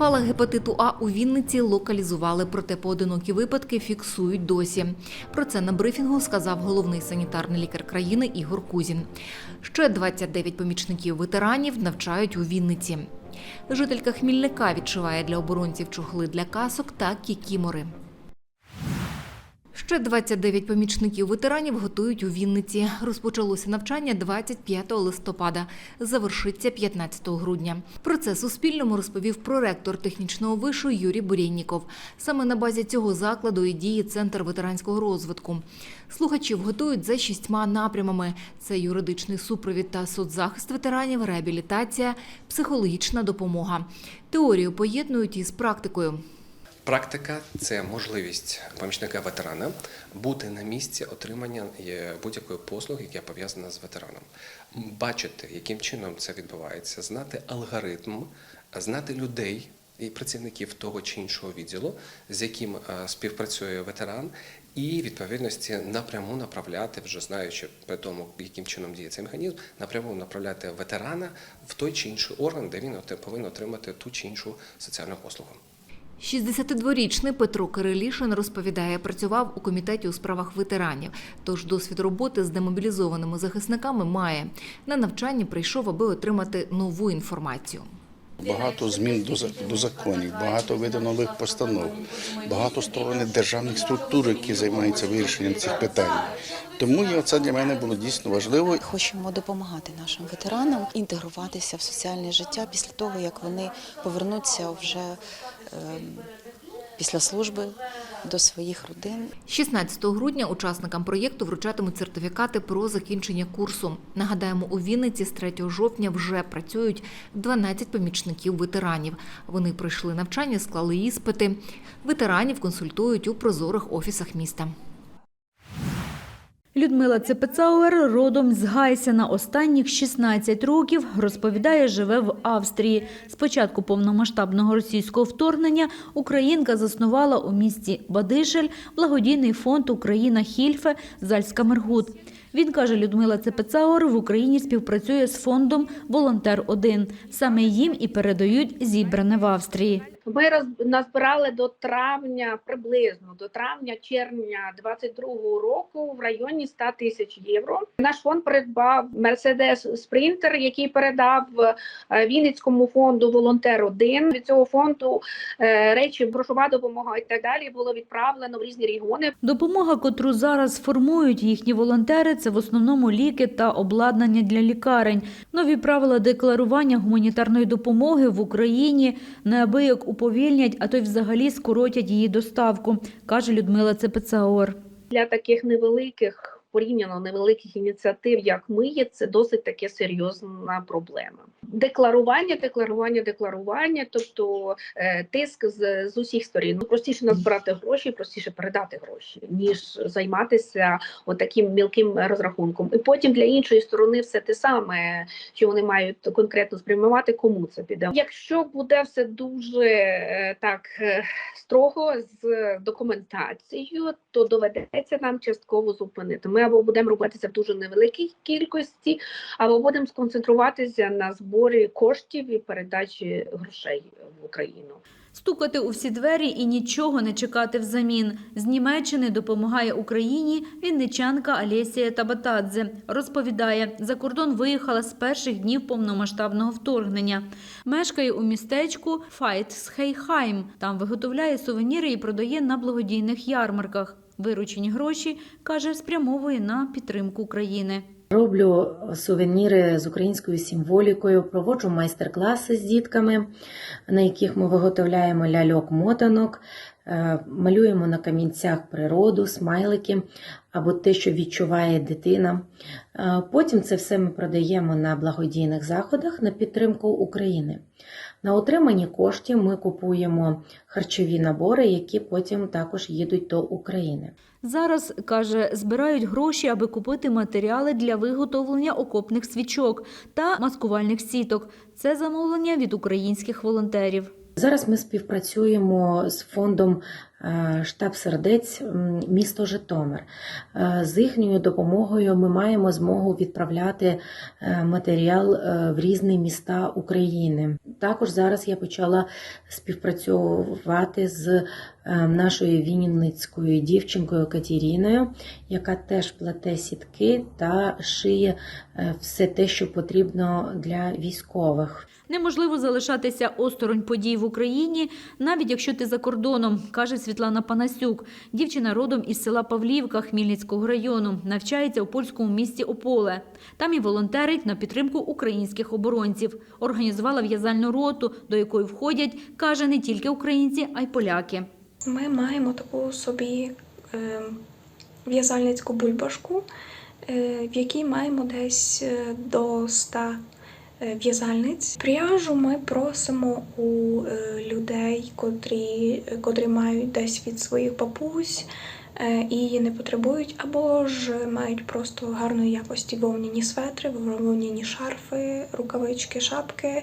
Спалах гепатиту А у Вінниці локалізували, проте поодинокі випадки фіксують досі. Про це на брифінгу сказав головний санітарний лікар країни Ігор Кузін. Ще 29 помічників ветеранів навчають у Вінниці. Жителька Хмільника відшиває для оборонців чохли для касок та кікімори. Ще 29 помічників ветеранів готують у Вінниці. Розпочалося навчання 25 листопада, завершиться 15 грудня. Про це Суспільному розповів проректор технічного вишу Юрій Бурєнніков. Саме на базі цього закладу і діє центр ветеранського розвитку. Слухачів готують за шістьма напрямами: це юридичний супровід та соцзахист ветеранів, реабілітація, психологічна допомога. Теорію поєднують із практикою. Практика це можливість помічника ветерана бути на місці отримання е, будь-якої послуги, яка пов'язана з ветераном, бачити, яким чином це відбувається, знати алгоритм, знати людей і працівників того чи іншого відділу, з яким е, співпрацює ветеран, і відповідності напряму направляти, вже знаючи при тому, яким чином діє цей механізм, напряму направляти ветерана в той чи інший орган, де він повинен отримати ту чи іншу соціальну послугу. 62-річний Петро Кирилішин розповідає, працював у комітеті у справах ветеранів, тож досвід роботи з демобілізованими захисниками має. На навчанні прийшов, аби отримати нову інформацію. Багато змін до, до законів, багато видано нових постанов, багато створено державних структур, які займаються вирішенням цих питань. Тому і це для мене було дійсно важливо. Хочемо допомагати нашим ветеранам інтегруватися в соціальне життя після того, як вони повернуться вже ем, після служби до своїх родин. 16 грудня учасникам проєкту вручатимуть сертифікати про закінчення курсу. Нагадаємо, у Вінниці з 3 жовтня вже працюють 12 помічників ветеранів. Вони пройшли навчання, склали іспити. Ветеранів консультують у прозорих офісах міста. Людмила Цепецауер родом з Гайсена останніх 16 років, розповідає, живе в Австрії. З початку повномасштабного російського вторгнення українка заснувала у місті Бадишель благодійний фонд Україна Хільфе Зальська Мергут. Він каже, Людмила Цепецауер в Україні співпрацює з фондом Волонтер 1 Саме їм і передають зібране в Австрії. Ми роз- назбирали до травня, приблизно до травня-червня 22-го року в районі 100 тисяч євро. Наш фонд придбав Mercedes Sprinter, який передав е, Вінницькому фонду Волонтер 1 Від цього фонду е, речі, грошова допомога і так далі було відправлено в різні регіони. Допомога, котру зараз формують їхні волонтери, це в основному ліки та обладнання для лікарень. Нові правила декларування гуманітарної допомоги в Україні неабияк уповільнять, а то й взагалі скоротять її доставку, каже Людмила Цепецаор. для таких невеликих. Порівняно невеликих ініціатив, як ми є, це досить таке серйозна проблема. Декларування, декларування, декларування, тобто е, тиск з, з усіх сторін. Ну простіше назбирати гроші, простіше передати гроші, ніж займатися отаким мілким розрахунком. І потім для іншої сторони все те саме, що вони мають конкретно спрямувати, кому це піде. Якщо буде все дуже е, так е, строго з документацією, то доведеться нам частково зупинити. Ми або будемо робити це в дуже невеликій кількості, або будемо сконцентруватися на зборі коштів і передачі грошей в Україну. Стукати у всі двері і нічого не чекати взамін. З Німеччини допомагає Україні вінничанка Алєсія Табатадзе. Розповідає, за кордон виїхала з перших днів повномасштабного вторгнення. Мешкає у містечку Файтсхейхайм. Там виготовляє сувеніри і продає на благодійних ярмарках. Виручені гроші, каже, спрямовує на підтримку України. Роблю сувеніри з українською символікою, проводжу майстер-класи з дітками, на яких ми виготовляємо ляльок-мотанок, е, малюємо на камінцях природу, смайлики або те, що відчуває дитина. Е, Потім це все ми продаємо на благодійних заходах на підтримку України. На отримані коштів ми купуємо харчові набори, які потім також їдуть до України. Зараз, каже, збирають гроші, аби купити матеріали для виготовлення окопних свічок та маскувальних сіток. Це замовлення від українських волонтерів. Зараз ми співпрацюємо з фондом штаб сердець місто Житомир. Е, З їхньою допомогою ми маємо змогу відправляти е, матеріал е, в різні міста України. Також зараз я почала співпрацювати з е, нашою вінницькою дівчинкою Катеріною, яка теж плете сітки та шиє е, все те, що потрібно для військових. Неможливо залишатися осторонь подій в Україні, навіть якщо ти за кордоном, каже Світлана Панасюк. Дівчина родом із села Павлівка Хмельницького району, навчається у польському місті Ополе. Там і волонтерить на підтримку українських оборонців. Організувала в'язальну роту, до якої входять, каже, не тільки українці, а й поляки. Ми маємо таку собі е, в'язальницьку бульбашку, е, в якій маємо десь е, до 100 е, в'язальниць. Пряжу ми просимо у е, людей, котрі, котрі мають десь від своїх бабусь е, і її не потребують, або ж мають просто гарної якості вовняні светри, вовняні шарфи, рукавички, шапки.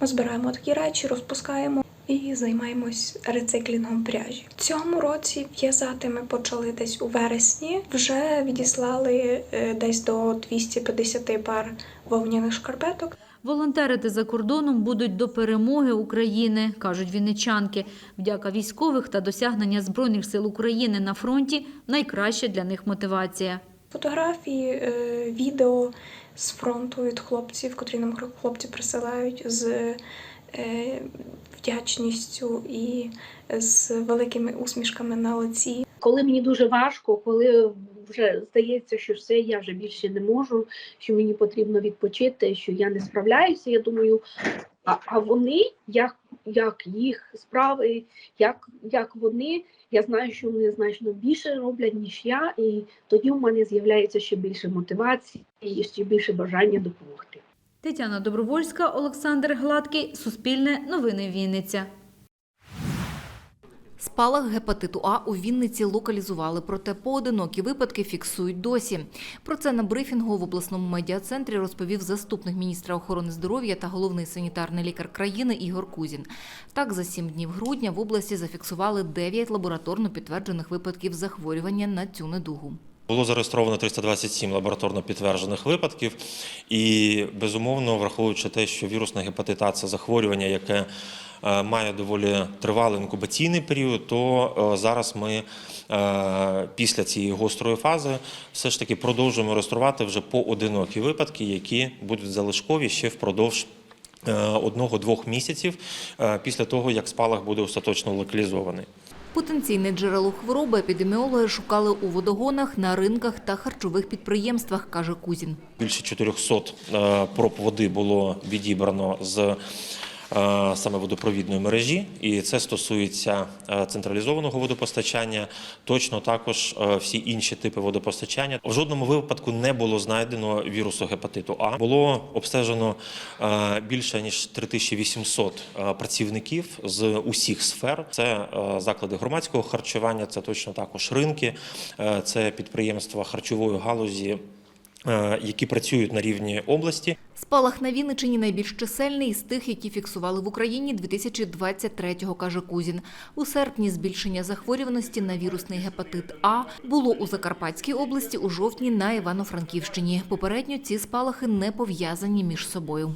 Ми збираємо такі речі, розпускаємо і займаємось рециклінгом пряжі. Цьому році в'язати ми почали десь у вересні. Вже відіслали е, десь до 250 пар вовняних шкарпеток. Волонтерити за кордоном будуть до перемоги України, кажуть вінничанки. Вдяка військових та досягнення Збройних сил України на фронті найкраща для них мотивація. Фотографії, е, відео з фронту від хлопців, котрі нам хлопці присилають з е, вдячністю і з великими усмішками на лиці. Коли мені дуже важко, коли вже здається, що все, я вже більше не можу, що мені потрібно відпочити, що я не справляюся. Я думаю, а, а вони, як, як їх справи, як, як вони, я знаю, що вони значно більше роблять, ніж я, і тоді у мене з'являється ще більше мотивації і ще більше бажання допомогти. Тетяна Добровольська, Олександр Гладкий, Суспільне, Новини Вінниця. Спалах гепатиту А у Вінниці локалізували, проте поодинокі випадки фіксують досі. Про це на брифінгу в обласному медіа-центрі розповів заступник міністра охорони здоров'я та головний санітарний лікар країни Ігор Кузін. Так, за сім днів грудня в області зафіксували 9 лабораторно підтверджених випадків захворювання на цю недугу. Було зареєстровано 327 лабораторно підтверджених випадків, і безумовно, враховуючи те, що вірусна гепатит А – це захворювання, яке е, має доволі тривалий інкубаційний період, то е, зараз ми е, після цієї гострої фази все ж таки продовжуємо реєструвати вже поодинокі випадки, які будуть залишкові ще впродовж одного-двох місяців після того, як спалах буде остаточно локалізований. Потенційне джерело хвороби епідеміологи шукали у водогонах, на ринках та харчових підприємствах, каже Кузін. Більше 400 е, проб води було відібрано з саме водопровідної мережі, і це стосується е, централізованого водопостачання. Точно також е, всі інші типи водопостачання. В жодному випадку не було знайдено вірусу гепатиту А. Було обстежено е, більше ніж 3800 е, працівників з усіх сфер. Це е, заклади громадського харчування, це точно також ринки, е, це підприємства харчової галузі е, які працюють на рівні області. Спалах на Вінничині найбільш чисельний із тих, які фіксували в Україні 2023-го, каже Кузін. У серпні збільшення захворюваності на вірусний гепатит А було у Закарпатській області у жовтні на Івано-Франківщині. Попередньо ці спалахи не пов'язані між собою.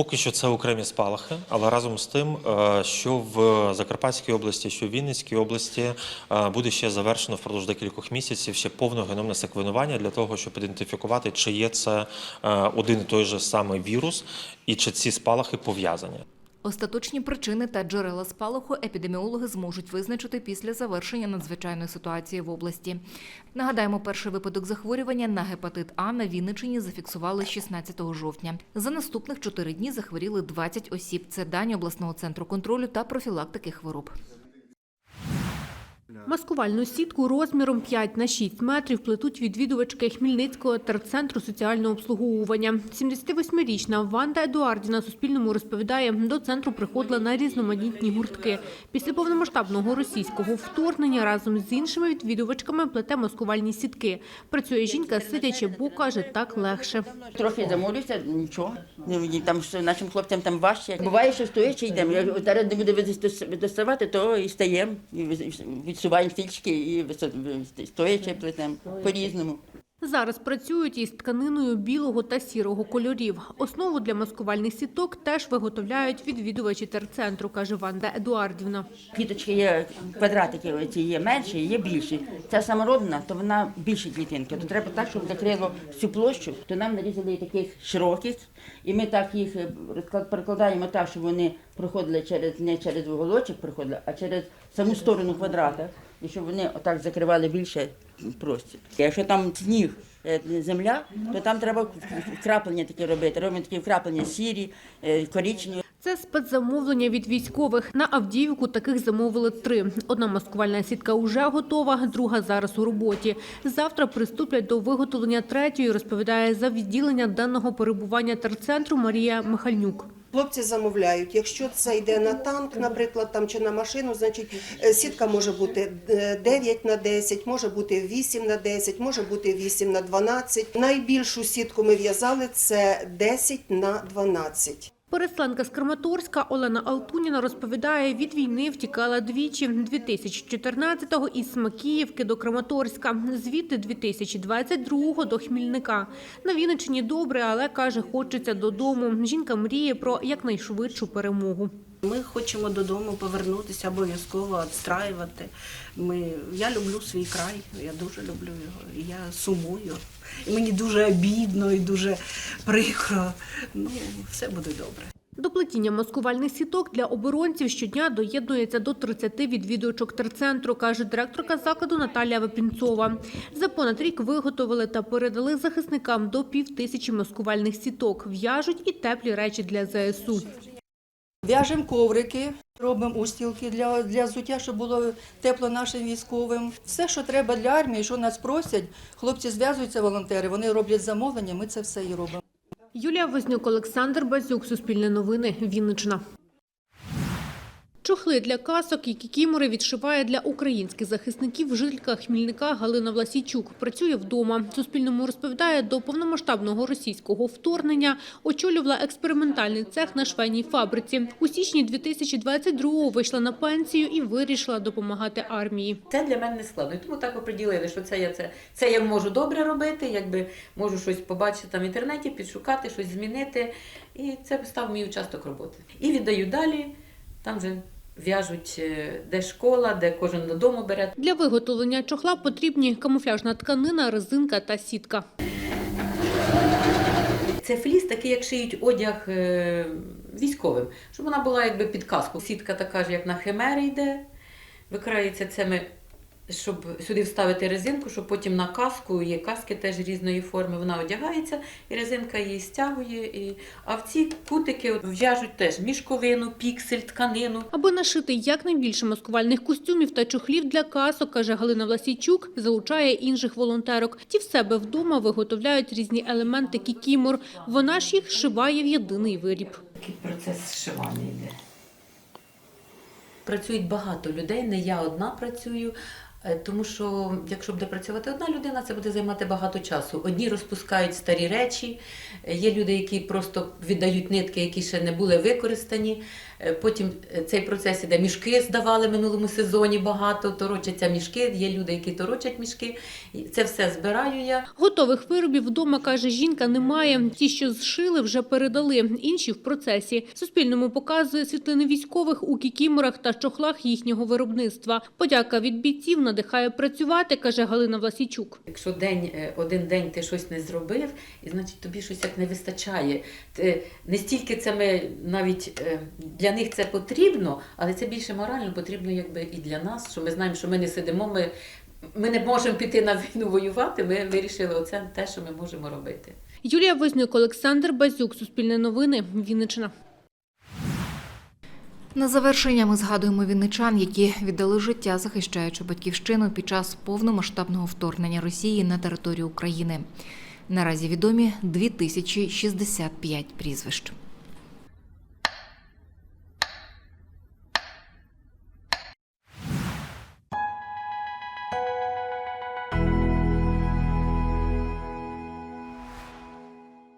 Поки що це окремі спалахи, але разом з тим, е, що в Закарпатській області, що в Вінницькій області е, буде ще завершено впродовж декількох місяців ще повне геномне секвенування для того, щоб ідентифікувати, чи є це е, один і той же самий вірус, і чи ці спалахи пов'язані. Остаточні причини та джерела спалаху епідеміологи зможуть визначити після завершення надзвичайної ситуації в області. Нагадаємо, перший випадок захворювання на гепатит А на Вінничині зафіксували 16 жовтня. За наступних чотири дні захворіли 20 осіб. Це дані обласного центру контролю та профілактики хвороб. Маскувальну сітку розміром 5 на 6 метрів плетуть відвідувачки Хмельницького терцентру соціального обслуговування. 78-річна Ванда Едуардіна Суспільному розповідає, до центру приходила на різноманітні гуртки. Після повномасштабного російського вторгнення разом з іншими відвідувачками плете маскувальні сітки. Працює жінка, сидячи, бо каже, так легше. Трохи замолюся, нічого. Ну, Там нашим хлопцям там важче. Буває, що стоячи йдемо. Зараз не буде доставати, то і стаємо від підсуваємо стільчики і стоячи плетемо по-різному. Зараз працюють із тканиною білого та сірого кольорів. Основу для маскувальних сіток теж виготовляють відвідувачі терцентру, каже Ванда Едуардівна. Квіточки є, квадратики оці є менші, є більші. Ця самородна, то вона більше клітинки. То треба так, щоб закрило всю площу, то нам нарізали таких широких, і ми так їх е, перекладаємо так, щоб вони проходили через не через уголочок проходили, а через саму сторону квадрата, і щоб вони отак закривали більше простір. Якщо там сніг, е, земля, то там треба вкраплення такі робити. Робимо такі вкраплення сірі, е, коричневі. Це спецзамовлення від військових. На Авдіївку таких замовили три. Одна маскувальна сітка вже готова, друга зараз у роботі. Завтра приступлять до виготовлення третьої, розповідає за відділення денного перебування терцентру Марія Михальнюк. Хлопці замовляють. Якщо це йде на танк, наприклад, там чи на машину, значить е, сітка може бути е, 9 на 10, може бути 8 на 10, може бути 8 на 12. Найбільшу сітку ми в'язали це 10 на 12. Пересланка з Краматорська Олена Алтуніна розповідає, від війни втікала двічі. 2014-го із Смакіївки до Краматорська, звідти 2022-го до Хмільника. На Вінниччині добре, але, каже, хочеться додому. Жінка мріє про якнайшвидшу перемогу. Ми хочемо додому повернутися обов'язково, відстраювати. Ми, я люблю свій край, я дуже люблю його. Я сумую. І мені дуже обідно і дуже прикро. Ну, все буде добре. До плетіння маскувальних сіток для оборонців щодня доєднується до 30 відвідувачок терцентру, каже директорка закладу Наталія Вепінцова. За понад рік виготовили та передали захисникам до півтисячі маскувальних сіток. В'яжуть і теплі речі для ЗСУ. В'яжемо коврики, робимо устілки для, для взуття, щоб було тепло нашим військовим. Все, що треба для армії, що нас просять, хлопці зв'язуються, волонтери, вони роблять замовлення, ми це все і робимо. Юлія Вознюк, Олександр Базюк, Суспільне новини, Вінниччина. Чохли для касок і кікімори відшиває для українських захисників жителька Хмільника Галина Власійчук. Працює вдома. Суспільному розповідає, до повномасштабного російського вторгнення очолювала експериментальний цех на швейній фабриці. У січні 2022-го вийшла на пенсію і вирішила допомагати армії. Це для мене не складно. Тому так оприділили, що це я це, це я можу добре робити, якби можу щось побачити там в інтернеті, підшукати, щось змінити. І це став мій участок роботи. І віддаю далі. Там вже в'яжуть е, де школа, де кожен додому бере. Для виготовлення чохла потрібні камуфляжна тканина, резинка та сітка. Це фліс, такий, як шиють одяг е, військовим, щоб вона була якби під каску. Сітка така ж, як на химери йде, викрається цими, щоб сюди вставити резинку, щоб потім на каску, є каски теж різної форми, вона одягається, і резинка її стягує. І... А в ці кутики в'яжуть теж мішковину, піксель, тканину. Аби нашити якнайбільше маскувальних костюмів та чохлів для касок, каже Галина Власійчук, залучає інших волонтерок. Ті в себе вдома виготовляють різні елементи кікімор. Вона ж їх шиває в єдиний виріб. Такий процес зшивання йде. Працюють багато людей, не я одна працюю. Е, Тому що якщо буде працювати одна людина, це буде займати багато часу. Одні розпускають старі речі, е, є люди, які просто віддають нитки, які ще не були використані. Е, Потім е, цей процес іде. Мішки здавали минулому сезоні багато, торочаться мішки. Є люди, які торочать мішки. Це все збираю я. Готових виробів вдома, каже жінка, немає. Ті, що зшили, вже передали. Інші в процесі. Суспільному показує світлини військових у кікіморах та чохлах їхнього виробництва. Подяка від бійців надихає працювати, каже Галина Власійчук. Якщо день, е, один день ти щось не зробив, і значить тобі щось як не вистачає. Не стільки це ми навіть е, для них це потрібно, але це більше морально потрібно якби і для нас, що ми знаємо, що ми не сидимо, ми, ми не можемо піти на війну воювати. Ми вирішили оце те, що ми можемо робити. Юлія Вознюк, Олександр Базюк, Суспільне новини, Вінниччина. На завершення ми згадуємо вінничан, які віддали життя, захищаючи батьківщину під час повномасштабного вторгнення Росії на територію України. Наразі відомі 2065 прізвищ.